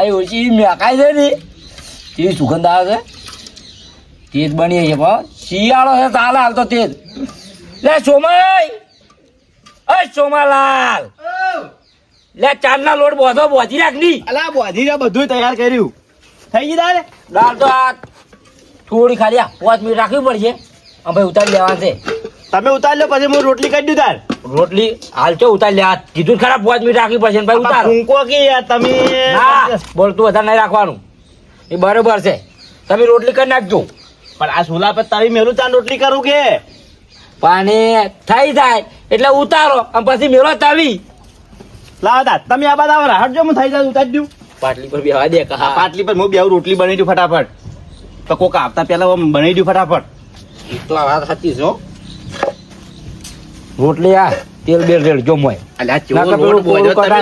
આ ઓછી મેકાય છે ને. તે સુગંધ આવે છે. તે જ બની છે પણ શિયાળો છે ચાલે હાલ તો તે જ. લે સોમય અ સોમાલાલ. લે ચાંદના લોટ બોધો બોધી રાખની અલા બોધી બધું તૈયાર કર્યું. થઈ ગઈ તારે? દાળ તો આ થોડી ખાલી આ પાંચ મિનિટ રાખવી પડશે. આ ભાઈ ઉતારી લેવા છે. તમે ઉતારી લો પછી હું રોટલી કરી દઉં તાર. રોટલી હાલ ચો ઉતારી લે? કીધું જ વાત મિનિટ રાખવી પડશે ભાઈ ઉતાર. ફૂંકો કે યાર તમે? ના બોલતું વધારે નહીં રાખવાનું. એ બરોબર છે. તમે રોટલી કરી નાખજો. પણ આ સોલા પર તારી મેલું તાર રોટલી કરું કે? પાણી થઈ જાય. એટલે ઉતારો. અને પછી મેળો તાવી. લાવો તાર તમે આ બાદ આવો હટજો હું થઈ જાય ઉતારી દઉં. પાટલી પર બેવા દે કા પાટલી પર હું બે રોટલી બનાવી દઉં ફટાફટ. તો કોક આવતા પહેલા બનાવી દઉં ફટાફટ. એટલા વાત સાચી છો રોટલી આ તેલ બેલ રેડ જો મોય.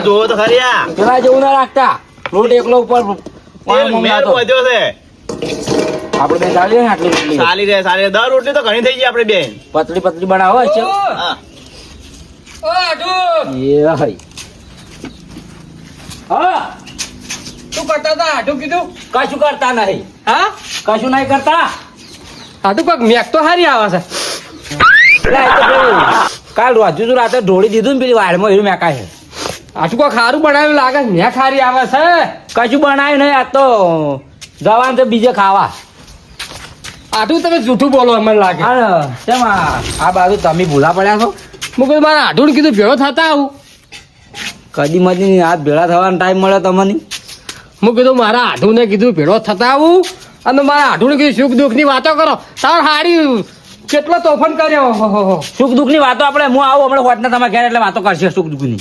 જોવો તો ખરી આ જેવું ના રાખતા રોટ એકલો ઉપર આપણે બે ચાલી ને આટલી રોટલી ચાલી રહે ચાલી દર રોટલી તો ઘણી થઈ ગઈ આપણે બે પતલી પતલી બનાવો છે હા એ હઈ હા શું કરતા હતા હાટું કીધું કશું કરતા નહીં હા કશું નહીં કરતા હાટું કોક મેક તો હારી આવે છે કાલ રોજુ તું રાતે ઢોળી દીધું ને પેલી વાળમાં એવું મેં છે આટલું કોઈ ખારું બનાવ્યું લાગે મેં ખારી આવે છે. કશું બનાવ્યું નહીં આ તો જવાન તો બીજે ખાવા. આટલું તમે જૂઠું બોલો અમને લાગે. કેમ આ બાજુ તમે ભૂલા પડ્યા છો? હું કીધું મારા આઢું કીધું ભેળો થતા આવું. કદી મજી આ ભેળા થવાનો ટાઈમ મળે તમને? હું કીધું મારા આઢું ને કીધું ભેળો થતા આવું. અને મારા આઢું કીધું સુખ દુઃખની વાતો કરો. તાર હારી કેટલો તોફાન કર્યો? હો, હો, હો. સુખ દુઃખની વાતો આપણે હું આવું હમણાં હોટના તમારા ઘેર એટલે વાતો કરશે સુખ દુઃખની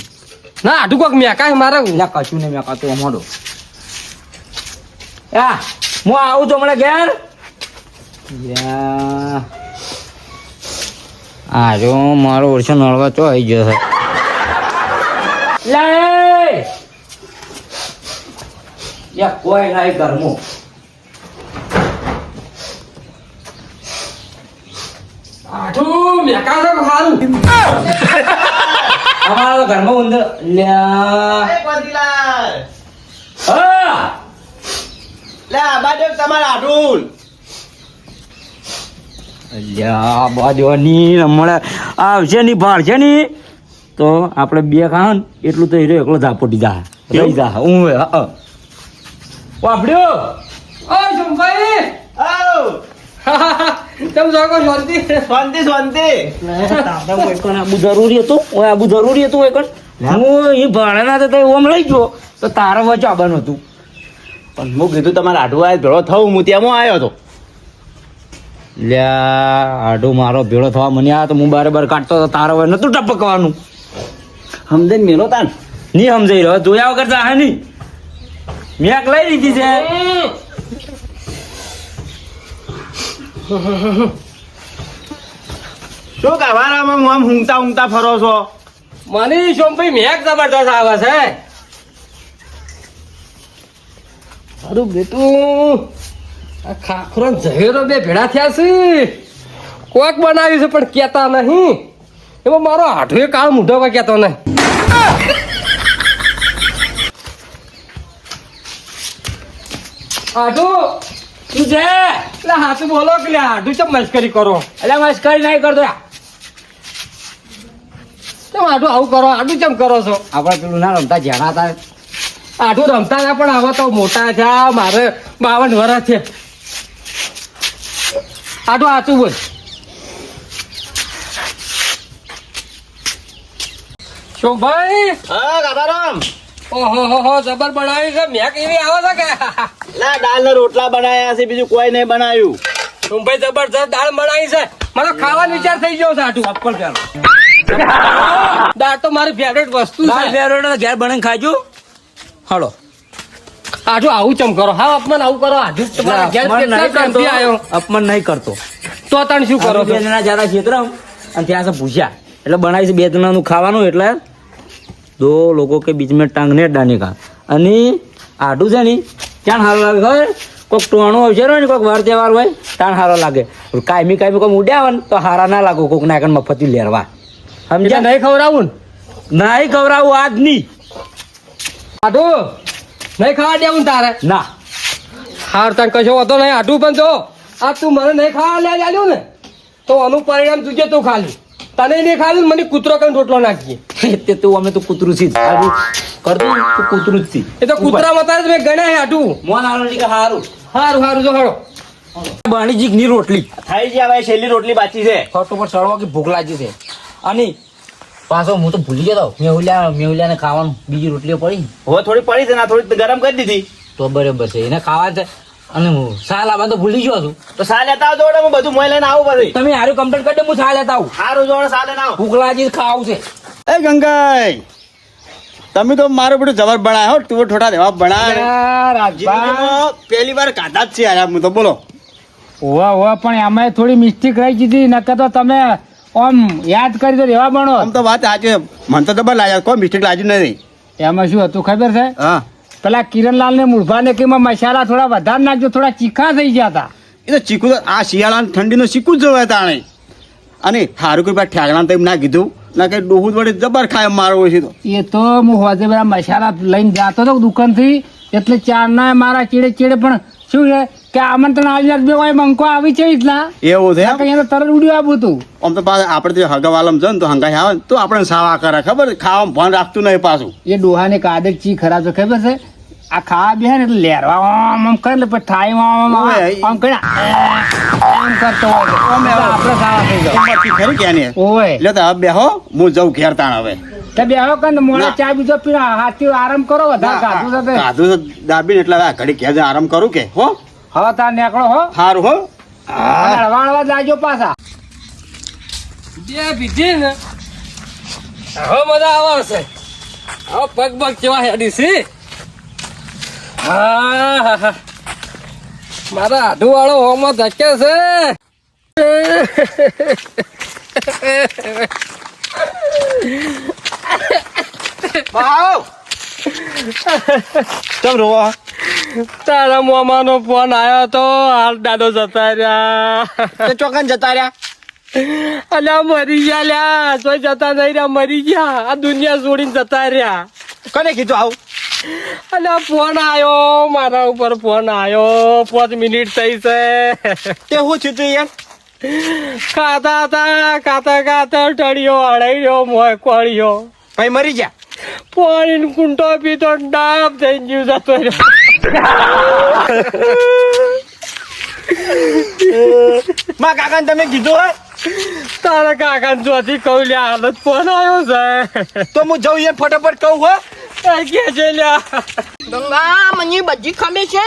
ના આટું કોક મેકાય મારે ના કશું નહીં મેકાતું અમારો આ હું આવું તો હમણાં ઘેર. આ જો મારો ઓરછો નળવા તો આવી ગયો છે. લે! કોઈ નહીં ઘરમાં. હાટું મેકા છે સારું અમારા તો ઘરમાં ઉંદર. લ્યા. હા. લે બાજુ તમારા હાડું અલ્યા બાજવાની હમણાં આવશે ની ભાળશે ની તો આપણે બે ખાવ ને એટલું તો હીરો એકલો ધાપોટી જા રહી જા હું હા વાપડ્યો ઓ શંભાઈ આવ તમે જોકો શાંતિ? શાંતિ શાંતિ. આબુ જરૂરી હતું. ઓય આબુ જરૂરી હતું એક હું. એ ભાડાના તો તઈ ઓમ લઈ ગયો. તો તારા વચ્ચે આવવાનું હતું. પણ હું કીધું તમારે આઢું આ ભેળો થવું હું ત્યાં આવ્યો હતો લ્યા આડો મારો ભેળો થવા મને આ તો હું બારે બાર કાઢતો હતો તારો હોય નતું ટપકવાનું. સમજે મેલો તાન? નહીં સમજાઈ રહ્યો? જોયા વગર જા નહીં. મેં લઈ લીધી છે. શું કહેવાનામાં હું આમ ઊંઘતા ઊંઘતા ફરો છો? મને શંભાઈ મેઘ જબરદસ્ત આવે છે? અરે બેટું, આ ખાખરો ઝહેરો બે ભેડા થયા છે. કોક બનાવ્યું છે, પણ કહેતા નહીં. એમાં મારો હાઠવે કાળ મૂઢો પર કેતો નહીં. હાથું શું છે એટલે હાથું બોલો કે લે હાથું ચમ મસ્કરી કરો? એટલે મસ્કરી નહીં કરતો. ચમ હાથું આવું કરો? હાથું ચમ કરો છો? આપણે પેલું ના રમતા જ્યાં હતા. આઠું રમતા ના પણ આવા તો મોટા થયા મારે બાવન વર્ષ છે. આટું આચું બોલ. શું ભાઈ? હા કાકારામ ઓહો હો હો જબર બનાવી છે. મેં કેવી આવે છે કે? લા દાળ ના રોટલા બનાયા છે બીજું કોઈ નહીં બનાવ્યું ભાઈ જબરજસ્ત દાળ બનાવી છે. મારો ખાવાનો વિચાર થઈ ગયો છે આટું ચપ્પલ પહેરો દાળ તો મારી ફેવરેટ વસ્તુ છે. ફેવરેટ ઘેર બનાવીને ખાજો. હાલો. આઠું આવું ચમ કરો? હા અપમાન આવું કરો. આજુ અપમાન નહીં કરતો આવ્યો અપમાન નહીં કરતો. તો તણ શું કરો બે જણા જરા ક્ષેત્ર અને ત્યાં સે પૂછ્યા એટલે બનાવી છે બે જણાનું ખાવાનું એટલે દો લોકો કે બીચ મેં ટાંગ ને ડાને કા. અને આડું છે ને ત્યાં સારું લાગે ખબર? કોઈક ટોણું હોય ને કોઈક વાર તહેવાર હોય ત્યાં સારો લાગે. કાયમી કાયમી કોઈ ઉડ્યા હોય ને તો હારા ના લાગો કોઈક ના કણ મફતી લેરવા. સમજ્યા? નહીં ખવડાવું ને? નહીં ખવડાવું આજ નહીં. આઢું? નહીં ખાવા દેવું તારે? ના. હાર તાર કશો હતો નહીં. આઢું પણ જો આ તું મને નહીં ખાવા લે આલ્યું ને. તો આનું પરિણામ તું તું ખાલી. તને નહીં ખાલી મને કૂતરો કરીને રોટલો નાખીએ તે તું અમે તો કૂતરું છી હારું કરતું તું કૂતરું જ છી. એ તો કૂતરા મતારે મેં ગણ્યા છે આટું મોન આલો કે હારું. હારું હારું જો હારો બાણીજી ની રોટલી. થઈ ગયા ભાઈ છેલ્લી રોટલી બાકી છે. ફટ ઉપર સળવા કે ભૂખ લાગી છે. અને પાછો હું તો ભૂલી ગયો મેહુલિયા મેહુલ્યા ને ખાવાનું બીજી રોટલીઓ પડી. હવે થોડી પડી છે ને થોડી ગરમ કરી દીધી. તો બરાબર છે એને ખાવા છે અને હું સા લાવવા તો ભૂલી ગયો છું. તો સા લેતા આવજો હું બધું મોય લઈને આવું પછી. તમે હારું કમ્પ્લેટ કરી દે હું સા લેતા આવું. હારું જોડે સા લઈને આવું. ભૂખલાજી છે, ખાવું છે. એ ગંગાઈ તમે તો મારું બધું જબર બનાય હો તું ઠોઠા દેવા બનાય જિંદગીમાં પહેલી વાર કાઢા જ છે યાર હું તો બોલો. ઓવા ઓવા પણ એમાં થોડી મિસ્ટેક રહી દીધી નકર તો તમે આમ યાદ કરી તો રહેવા બનો આમ તો વાત સાચી મને તો જબર લાગ્યા કોઈ મિસ્ટેક લાગ્યું નથી. એમાં શું હતું ખબર છે? હા. પેલા કિરણલાલ ને મૂળભાને કે એમાં મસાલા થોડા વધારે નાખજો થોડા ચીખા થઈ ગયા હતા. એ તો ચીકુ આ શિયાળા ઠંડીનું ચીકુ જ જોવે તાણે. અને હારું કોઈ પાસે ઠેકણા તેમ ના કીધું ના કે ડોહું વડે જબર ખાય મારો છે તો. એ તો હું હોજે બધા મસાલા લઈને જતો હતો દુકાનથી એટલે ચારના મારા ચીડે ચીડે પણ શું છે કે આમંત્રણ આવી બે હોય મંકો આવી છે એટલા? એવું છે? અહીંયા તરત ઉડ્યું આવું હતું આમ તો પાછા આપણે તો હગવાલમ છે ને તો હંગાઈ આવે તો આપણે સાવા કરે ખબર ખાવામાં ભાન રાખતું નહીં પાછું. એ ડોહાને કાદર ચી ખરાબ છે ખબર છે? આ ખાવા બે ને એટલે લેરવા આમ આમ કરે પછી થાય આમ આમ કરે. આમ કરતો હોય અમે આપણે સાવા થઈ જાય કિંમતથી ખરી કે? ઓય. એટલે તો હવે બેહો હું જઉં ઘેર તાણ હવે. તે બે કન મોડા ના. ચા બીજો પીણા હાથી આરામ કરો વધારે તો તે. કાધું દાબીને એટલે ઘડી કે આરામ કરું કે હો? હવે તાર નીકળો હો. સારું હો. હળવાળવા જાજો પાછા. બે પીધી ને. હવે મજા આવશે હવે પગ પગ કેવા હેડી છે. હા હા, હા. મારા આઢુ વાળો હોમાં ધકે છે. ભાવ ચમ રોવા? તારા મોમાનો ફોન આવ્યો તો હાલ દાદો જતા રહ્યા. ચોકન જતા રહ્યા? અલ્યા મરી ગયા લ્યા. તો જતા નહીં રહ્યા મરી ગયા. આ દુનિયા છોડીને જતા રહ્યા. કોને કીધું આવું? અલ્યા ફોન આવ્યો મારા ઉપર ફોન આવ્યો પાંચ મિનિટ થઈ છે. તે હું છું તું યાર? ખાતા હતા ખાતા ખાતા ટળ્યો અડાઈ મોય કોળ્યો. ભાઈ મરી ગયા? પાણી કુંટો પીતો ડાબ થઈ ગયું જતો રહ્યો માં કાકાને તમે કીધું હોય તારા કાકા જોથી કહું લ્યા હાલત ફોન આવ્યો છે તો હું જઉં યાર ફટાફટ કહું હો કે છે લ્યા ગંગા મને બધી ખમે છે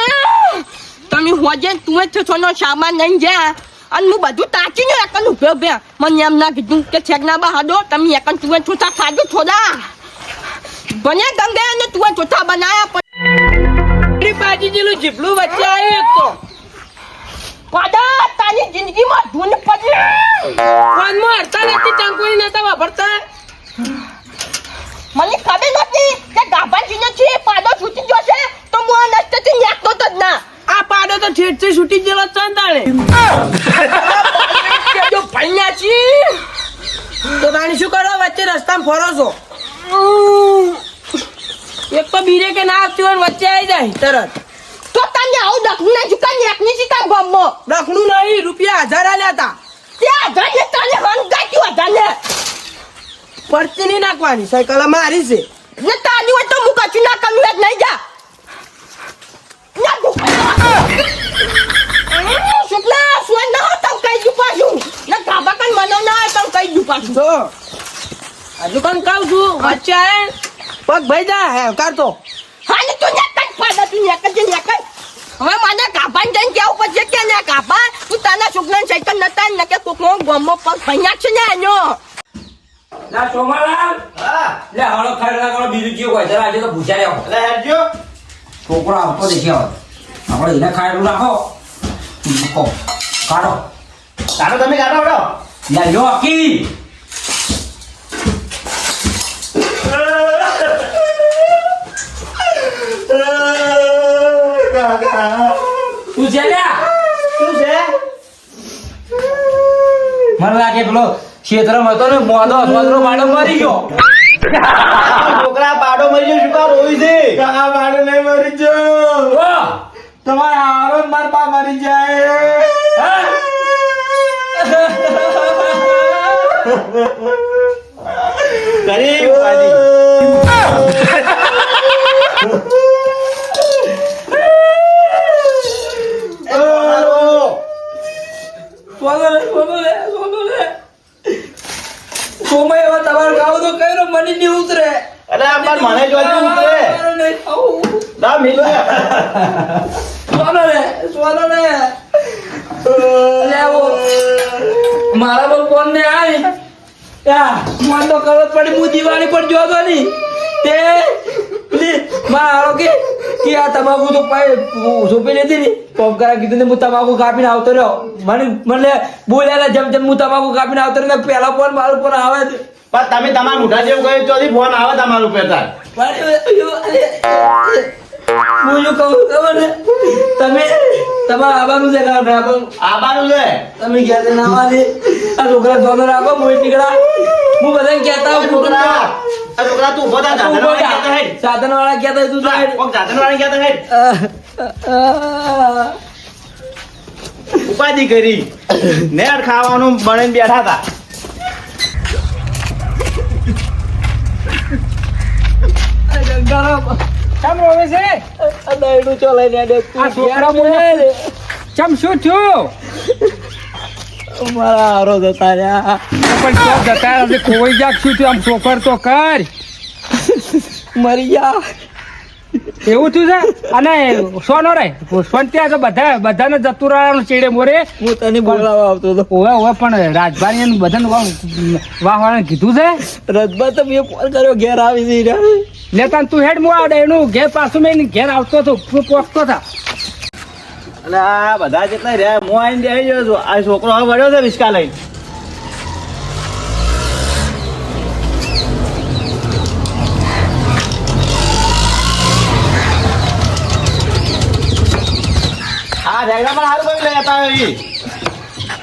તમે હોજે તું જ છો નો સામાન લઈને જા અને હું બધું તાચીને એકન ઉભ્યો બે મને એમ ના કીધું કે છેકના બહાદો તમે એકન તું ચોથા ખાધું થોડા બને ગંગા અને તું ચોથા બનાયા પણ. બાજી જેલું જીપલું વચ્ચે આવ્યું તો. પાડા તારી જિંદગીમાં ધૂન પડી. ફોનમાં હડતા નથી ટંકુરી નતા વાપરતા. મને ખબર નથી કે ગાભાજીને છે પાડો છૂટી ગયો છે તો હું આ નસ્તથી નેકતો જ ના. આ પાડો તો ઠેઠથી છૂટી ગયેલો ચંદાણે કે જો ભણ્યા છીએ. તો તાણી શું કરો? વચ્ચે રસ્તામાં ફરો છો. એક તો બીરે કે ના આવતી હોય વચ્ચે આવી જાય તરત. તો તને આવું દખલું ના ચુકા નેકની ચીકા ગમો રખડું નહીં રૂપિયા હજાર આલ્યા હતા ત્યાં જઈને તને હંગાચ્યું હજાને પરચી નહીં નાખવાની સાયકલ મારી છે. ને તાની હોય તો હું કશું ના કરું જ નહીં જા. ના શુક્લા સુન ના હો તમ કઈ પાછું. ને ગાબા કન મનો ના હોય તમ કઈ દુ પાછું. તો હજુ કોણ કહું છું વચ્ચે પગ ભાઈ જા હે કરતો હા ને તું નેક જ પાડા તું નેક જ નેક હવે મને કાપા ને જઈને કેવું પડશે કે ને કાપા? તું તાના શુક્લા સાયકલ નતા ને કે કોકનો ગમો પગ ભૈયા છે ને એનો. લા સોમાલાલ. હા. લે હળો ખાડલા લાગો બીજું કેવું હોય? જરા આજે તો ભૂસાઈ આવો. એટલે હેડજો. છોકરો આવતો દેખી આવે. આપણે એને ખાયલું નાખો. કાઢો. કાઢો તમે કાઢો હડો લે જો અકી તું છે શું છે? મને લાગે પેલો ક્ષેત્રમાં હતો ને મોદો મોદરો માડો મરી ગયો. છોકરા પાડો મરી ગયો શું કા રોવી છે? આ પાડો નહીં મરી ગયો. તમારા હારો માર પા મરી જાય. કરી મને તો પડી. હું દિવાળી પર જોતો નહીં. તે મારો કે કે આ તમાકુ તો સોંપી લીધી ને. કોમ કરા કીધું ને હું તમાકુ કાપીને આવતો રહ્યો. મને મને બોલ્યા જેમ જેમ હું તમાકુ કાપીને આવતો રહ્યો. ને પેલા ફોન મારું ફોન આવે છે. પણ તમે તમારા મોઢા જેવું કહ્યું ચોથી ફોન આવે તમારું પેતા હું શું કહું ખબર ને તમે તમારે આવવાનું છે કામ રાખો આબાનું છે? તમે ગયા છે નાવાની આ છોકરા જોનો રાખો મોઈ ટીકડા હું બધાને કહેતા હું છોકરા આ છોકરા તું ઊભો થા વાળા કહેતા હેડ. સાધન વાળા કહેતા તું સાઈડ કોક દાદા વાળા કહેતા હેડ. ઉપાધિ કરી. નેટ ખાવાનું બને બેઠા હતા ચમ રોવે છે દહીનું ચલાઈને આડે દે આ છોકરા બોલે. ચમ શું થયું. મારા હારો જતા રહ્યા પણ ક્યાં જતા રહે? કોઈ જાગ શું થયું આમ સોકર તો કર મરી ગયા એવું થયું છે? અને સોનો રે? સોન ત્યાં તો બધા બધાને જતું રહેવાનું ચેડે મોરે. હું તને બોલાવા આવતો હતો. ઓવે ઓવે પણ રાજભાઈ ને બધાને વાહ વાહ કીધું છે? રજબા તો મેં ફોન કર્યો ઘેર આવી જઈ રહ્યા લેતા તું હેડ મો આવડે. એનું ઘેર પાછું મેં ઘેર આવતો હતો. હું પોખતો થા એટલે આ બધા જેટલા રહ્યા હું આવીને આવી ગયો છું. આ છોકરો હવે વળ્યો છે રિસ્કા લઈને. આ ઢેગડા પણ સારું કરી લેતા હોય ઈ.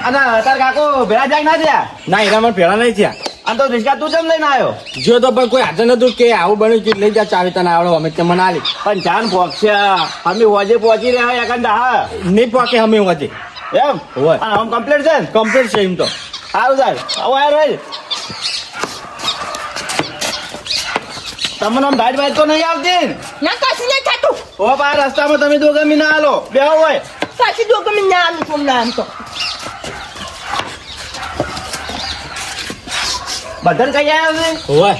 અને તાર કાકો ભેળા જાય ના થયા? ના એના મને પેલા નહીં થયા. આ તો રિસ્કા તું કેમ લઈને આવ્યો? જો તો પણ કોઈ હાજર નતું કે આવું બન્યું કે લઈ જા ચાવી તને આવડો અમે તે મને આલી પણ જાન પહોંચ્યા અમે હોજે પહોંચી રહ્યા હોય એકાંત હા નહીં પોકે અમે વચ્ચે એમ? હોય. અને આમ કમ્પ્લીટ છે કમ્પ્લીટ છે એમ તો. સારું સર હવે યાર ભાઈ. તમને આમ ભાઈ ભાઈ તો નહીં આવતી ને? કશું નહીં થતું. ઓ પા રસ્તામાં તમે દો ગમી ના હાલો. બે હોય છું ના આમ તો બધાને કઈ આવ્યો છે હોય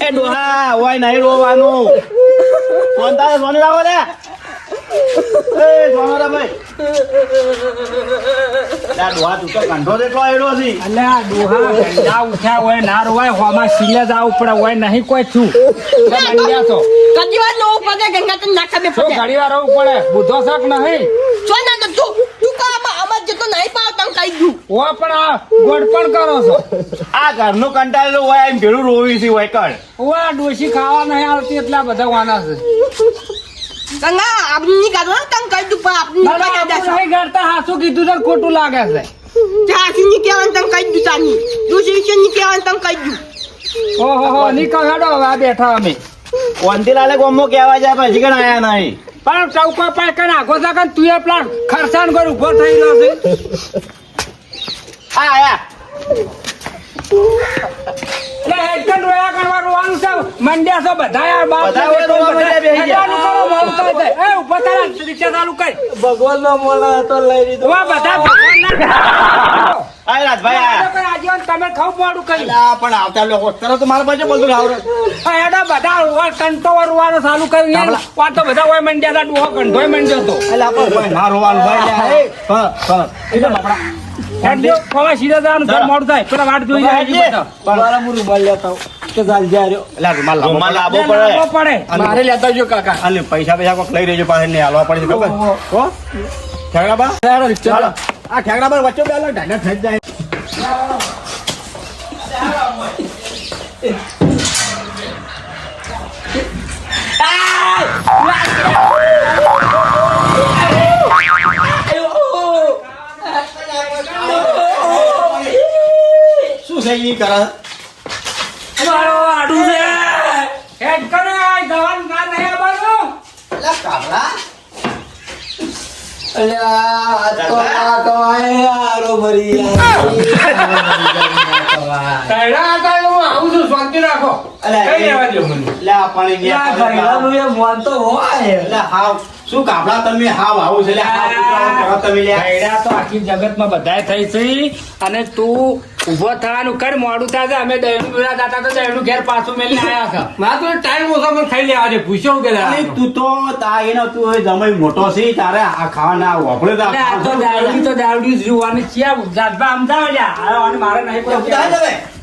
એ ડોહા હોય નહીં રોવાનું ફોન તારે સોને રાખો લે એ રે ભાઈ ડોહા તું તો કંઠો જેટલો આવેલો છે અલ્યા ડોહા ગંડા ઉઠ્યા હોય નાર હોય હોમાં સિલે જ પડે હોય નહીં કોઈ છું તો તો કદી વાર નો પગે ગંગા તને ના ખબર પડે ઘડી વાર આવું પડે? બુધો શક નહીં. છો ના તો જતો નહીં પાવ દઉં ઓ પણ આ પણ કરો છો. આ ઘરનું કંટાળેલું હોય એમ ભેળું રોવી છે હોય કણ. ઓ ડોશી ખાવા નહીં આવતી એટલા બધા વાના છે. ગંગા આપની ની કાઢો તને કહી દઉં પણ આપની ના, ના, આપણે કરતા હાચું કીધું ને ખોટું લાગે છે. ચાસી ની કહેવાનું તને કહી દઉં તાની છે ની કહેવાનું તને કહી દઉં. ઓહો હો નીકળ હેડો હવે આ બેઠા અમે. કોંતીલાલે ગોમો કહેવા જાય પછી કણ આયા નહીં. પણ ચૌકો પર કઈ નાખો છે કે તું એ પ્લાન ખરસાણ કર ઊભો થઈ રહ્યો છે. આ આયા મંડ્યા છો બધા યાર બાપ બધા હવે રોવા માંડ્યા બેસી ગયા. હેડવાનું કરો, મોડું થાય છે. એ ઊભો તારા રિક્ષા ચાલુ કર. ભગવાન નો મોલા હતો લઈ લીધો. વા બધા ભગવાનના આ રાજભાઈ આયા. કોઈ આજીવન તમે ખાવ મોડું કરી. પણ આવતા લોકો તરત મારા પાસે બધું રોવા કંટો રોવાનો ચાલુ કરી વા તો બધા હોય મંડ્યા હતા ડોહો કંટોય મંડ્યો તો એટલે આપણે ના રોવાનું ભાઈ હા, હા. એટલે બાપડા. હેડજો ખવા સીધા જવાનું ઘર મોડું થાય. પેલા વાટ જોઈ જાય મારા હું રૂમાલ લેતા. કે ચાલ જા એટલે રૂમાલ રૂમાલ લાવવો પડે. મારે લેતા જો કાકા. અને પૈસા પૈસા કોક લઈ રહેજો પાસે ને હાલવા પડે છે ખબર. હો? ઠેકડા બા ચાલો. આ ઠેકડા વચ્ચે બે ઢાડા થઈ જાય. ચી કરે. મારો આડું છે. હેડ કરે દવાનું ના નહીં આવવાનું. અલા કાબરા અલ્યા આ તો આ તો આય હારો ભરી કૈડા હતા એ હું આવું છું શાંતિ રાખો. કઈ રહેવા દો મને. લે આ પાણી ને આ પાણી એ મોન તો હોય. લે હાવ. શું કાબરા તમે? હાવ આવું છે. લે હાવ તમે લે ગયડા તો આખી જગતમાં બધાય થઈ છે. અને તું ઊભો થવાનું કર મોડું થાય અમે દહીનું દોરા દાતા તો દહીનું ઘેર પાછું મેલી આયા હતા. મારા તો ટાઈમ ઓછો પણ ખાઈ લેવા છે પૂછ્યો કે તું તો તા એનો તું જમાઈ મોટો છે તારે આ ખાવાના વાપરે તો આ અરે તો દારૂડી તો દારૂડી જોવાની છે. જાવ લ્યા મારે નહીં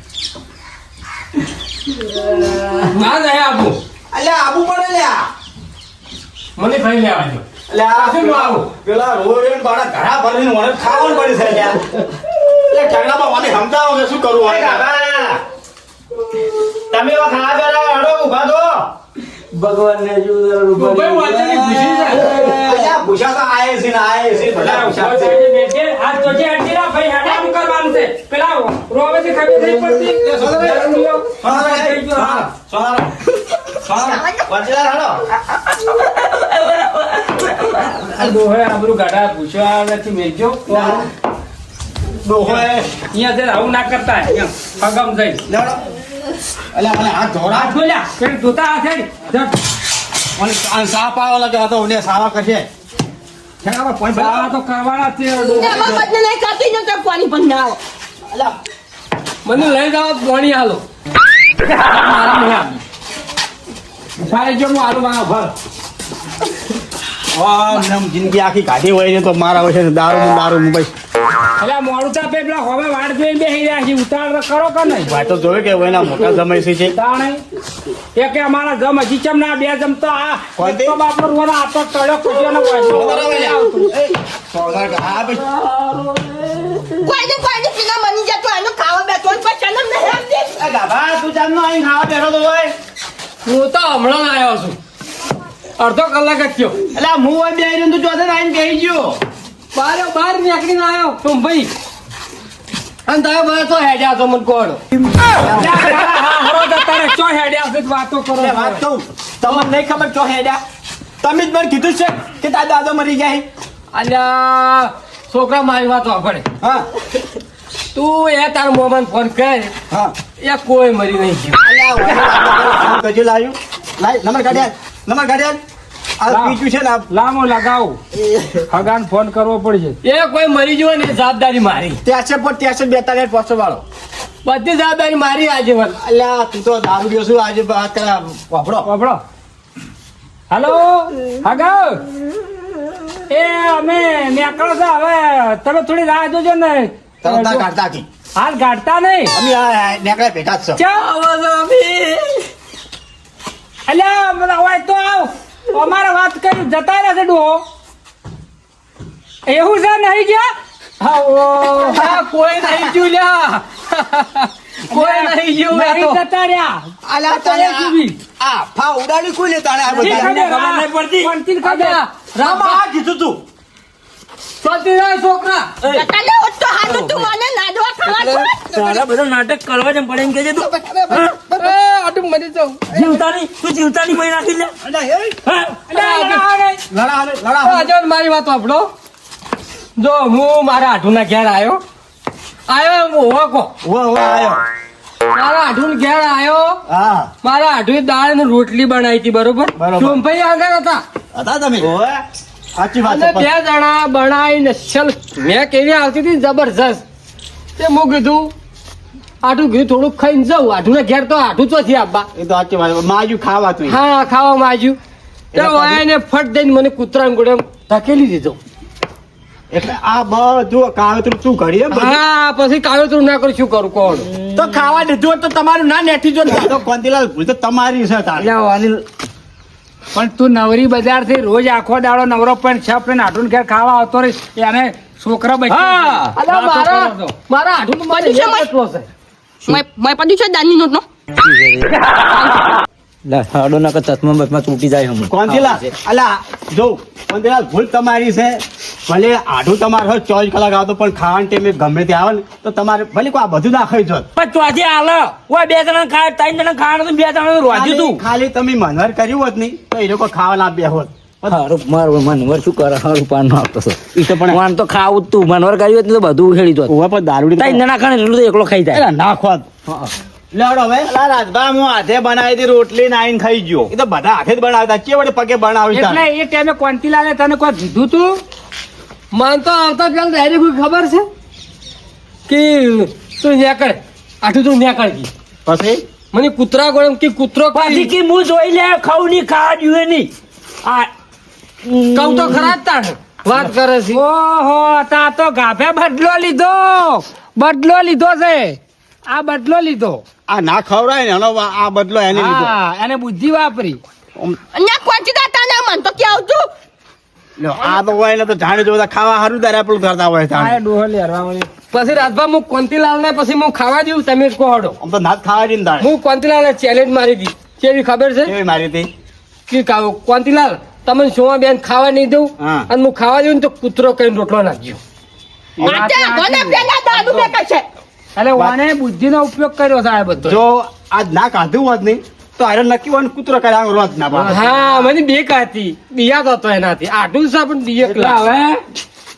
હવે. ના આબુ અલ્યા આબુ પણ અલ્યા મને ખાઈ લેવા દો એટલે આ શું નું આવું? પેલા રોડ બાળા ઘણા ભરીને મને ખાવાનું પડે છે અલ્યા એટલે ઠંડામાં મને સમજાવો કે શું કરવું હોય તમે એવા ખાવા પેલા અડો ઊભા દો ભગવાન ને ભાઈ વાંચેલી ખુશી છે. અલ્યા ભૂસા તો આયે છે ને આયે છે બધા ભૂસા છે હાથ જોજે હટી રા ભાઈ, હેડા આમ કરવાનું છે. પેલા ખબર નહીં પડતી. દારૂડિયો. સોનારા, સોનારા, સોનારા, વંચેલા હડો. આ ડોહે આબરૂ ગાઢા પૂછવા નથી. મેલજો. તો અહીંયા ને આવું ના કરતા. પગમ જઈ. અલ્યા મને હાથ ધોરા. ખોલ્યા પેલી ધોતા હાથે. મને આ સાપ આવા લાગે આ તો મને સાવા ઠેકામાં પોઈન્ટ ભરાવો. તો કરવાના છે. એમાં બધને નહીં ખાતી ને તો પાણી પણ ના આવે અલ્યા, મને લઈ જાઓ પાણી હાલો મારા નહીં આપી. ભાઈ જો હું આલુ માં ભર ને જિંદગી આખી કાઢી હોય છે તો મારા હોય છે દારૂ દારૂ ભાઈ એટલે મોડું ચાપે પેલા હવે વાટ જોઈને બેસી રહ્યા છે ઉતાર કરો કે નહીં? ભાઈ તો જોયું કે એના મોટા સમય છે તાણે એ કે અમારા જમ હજી ચમ ના બે જમ તો આ તે? બાપનો રોવાનો હાથો ટળ્યો કૂટ્યો ને પીના મની જતો એનું ખાવા બેઠો ને પછી એને આ ગાભા તું જામનો આઈ ખાવા બેઠો તો હોય. હું તો હમણાં આવ્યો છું. અડધો કલાક જ થયો. એટલે હું બે તું ચોથે આવીને કહી ગયો. બાર બહાર નીકળીને આવ્યો તું ભાઈ અને તમે બધા તો હેડ્યા છો મને કોણ રહે. ચો હેડ્યા છે તો વાતો કરો વાત તો તમને નહીં ખબર ચો હેડ્યા તમે જ મને કીધું છે કે તારા દાદો મરી જાય અલ્યા છોકરા મારી વાત વાપરે હા તું એ તારા મોબાઈલ ફોન કર હા એ કોઈ મરી નહીં ગયું અલ્યા કજુ લાવ્યું લાય નંબર કાઢ્યા નંબર કાઢ્યા આ લાવ. છે ને લામો લગાવું. હગાન ફોન કરવો પડશે. એ કોઈ મરી જુઓ ને જવાબદારી મારી. ત્યાં છે પણ ત્યાં છે બેતાલીસ પાંચસો વાળો. બધી જવાબદારી મારી આજે અલ્યા તું તો દારૂ ગયો છું આજે વાત કરે વાપરો. વાપરો. હાલો? હગા એ અમે નીકળો છો. હવે તમે થોડી રાહ જોજો ને. તરત કાઢતા હતી હાલ કાઢતા નહીં. અમે આ નેકળ્યા ભેગા જ છો. અલ્યા હોય તો આવ. અમારે વાત કરી જતા રહેશે ડોહો એવું છે નહીં ગયા હા હા કોઈ નહીં ગયું લ્યા કોઈ નહીં ગયું નહીં તો. જતા રહ્યા આલા રહ્યા આ ફા ઉડાડી કોઈ લેતા આ બધા ખબર, નહીં હા. પડતી. કોણથી ખબર? રામ આ કીધું તું શાંતિ રાખ છોકરા. જતા તો હારું તું મને નાદવા ખાવા તારા બધા નાટક કરવા જેમ પડે એમ કે તું. એ મરી જાઉં જીવતા નહીં તું જીવતા નહીં કોઈ નાખી લે. અલ્યા, એ, હા? અલ્યા, અલ્યા, આ નહીં. લડા લડા હાલે. મારી વાત વાપરો. જો હું મારા આઠુના ઘેર આવ્યો આવ્યો હું ઊભો, આયો. મારા આઠુન ઘેર આવ્યો હા. મારા આઠું દાળ ને રોટલી બનાવી હતી બરોબર? બરોબર. ચોંભાઈ આગળ હતા. હતા તમે? સાચી વાત બે જણા બનાવી ચલ મેં કેવી આવતી હતી? જબરજસ્ત. તે મુ કીધું આઠું ઘી થોડુંક ખાઈને જાઉં. આઠું ને ઘેર તો આઠું ચોથી આપવા. એ તો સાચી વાત માજુ ખાવા તું હા ખાવા માજુ. તો એને ફટ દઈને મને કૂતરાને ગોળે ધકેલી દીધો. એટલે આ બધું કાવેતરું તું કરીએ હા પછી કાવેતરું ના કરું શું કરું કોણ? તો ખાવા દીધું તો તમારું ના નેઠી જો તો કોંતીલાલ ભૂલ તો તમારી છે તારે. અલ્યા, વાલીલ. પણ તું નવરી બજારથી રોજ આખો દાડો નવરો પણ છ પણ આઠું ઘેર ખાવા આવતો રહીશ. એને છોકરા મારા આઠું મારે છે મેં મેં પડ્યું છે દાની નોટ નો. હાડો ના કે ચશ્મા બસમાં તૂટી જાય હમણાં. કોંતીલા અલા જો કોંતીલા ભૂલ તમારી છે. ભલે આઢું તમારે હોય ચોવીસ કલાક આવતો પણ ખાવાનું ટાઈમે ગમે તે આવે ને તો તમારે ભલે કોઈ આ બધું ના ખાઈ જો પણ ચોથી હાલ ઓય બે જણા ખાય ત્રણ જણા ખાવાનું બે જણા રોજ્યું તું ખાલી તમે મનવર કર્યું હોત નહીં તો એ લોકો ખાવા ના બે હોત. હારું મારું મનવર શું કરે? હારું પાન આવતો હતો ઈ તો પણ વાન તો ખાવું તું. મનવર કર્યું હોત ને તો બધું ઉખેડી દોત ઓવા પણ દારૂડી ત્રણ જણા ખાને એટલું તો એકલો ખાઈ જાય. ના ખોદ લેવડો હવે. અલા રાજભા હું હાથે બનાવી હતી રોટલી નાઈન ખાઈ ગયો. એ તો બધા હાથે જ બનાવતા. ચે વડે પગે બનાવી એટલે એ ટાઈમે કોંતીલાલે તને કોઈ કીધું તું? મન તો આવતા પેલા ડાયરેક્ટ ખબર છે? કે તું નેકળ આઠું તું નેકળ કી પછી? મને કૂતરા ગોળમ કે કૂતરો પાછી કે હું જોઈ લે ખાઉ ની ખા જુએ નહીં. આ કહું તો ખરા જ તાણ. વાત કરે છે. ઓહો તા તો ગાભે બદલો લીધો. બદલો લીધો છે. આ બદલો લીધો. આ ના ખવડાય ને એનો આ બદલો એને હા એને બુદ્ધિ વાપરી. અહીંયા કોચી દાતા ને મન તો કેવું તું આ તો હોય ને તો જાણે જો ખાવા હારું દારે પેલું કરતા હોય જાણે. ડોહો લેરવા વળી. પછી રાજભા હું કોંતીલાલ ને પછી હું ખાવા દઉં તમે જ કહો આમ તો નાત ખાવા દે દાડે. હું કોંતીલાલ ને ચેલેન્જ મારી હતી કેવી ખબર છે? કેવી મારી હતી કે કોંતીલાલ તમે સોમા બેન ખાવા નહીં દઉં અને હું ખાવા દઉં ને તો કૂતરો કઈ રોટલો નાખજો. માટે મને પેલા દાદુ બેકા છે. એટલે બુદ્ધિ બુદ્ધિનો ઉપયોગ કર્યો સાહેબ બધો. જો આજ ના કાઢ્યું હોત નહીં તો આરે નક્કી હોય કૂતરો કરે કર્યા રોજ ના પાડે. હા મને બે કાતી બિયાત હતો એનાથી. આટલું છે પણ એટલે હવે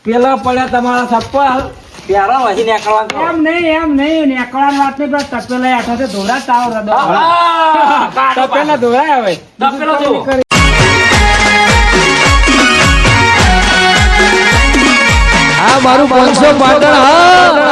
પેલા પડ્યા તમારા ચપ્પલ પ્યારા વાસી નીકળવા એમ નહીં એમ નહીં. નેકળાની વાત નહીં પણ તપેલા આઠો ધોરા તાવ રદો તપેલા ધોરાય હવે. તપેલો ધોવો. આ મારું પાંચસો પાટણ હા.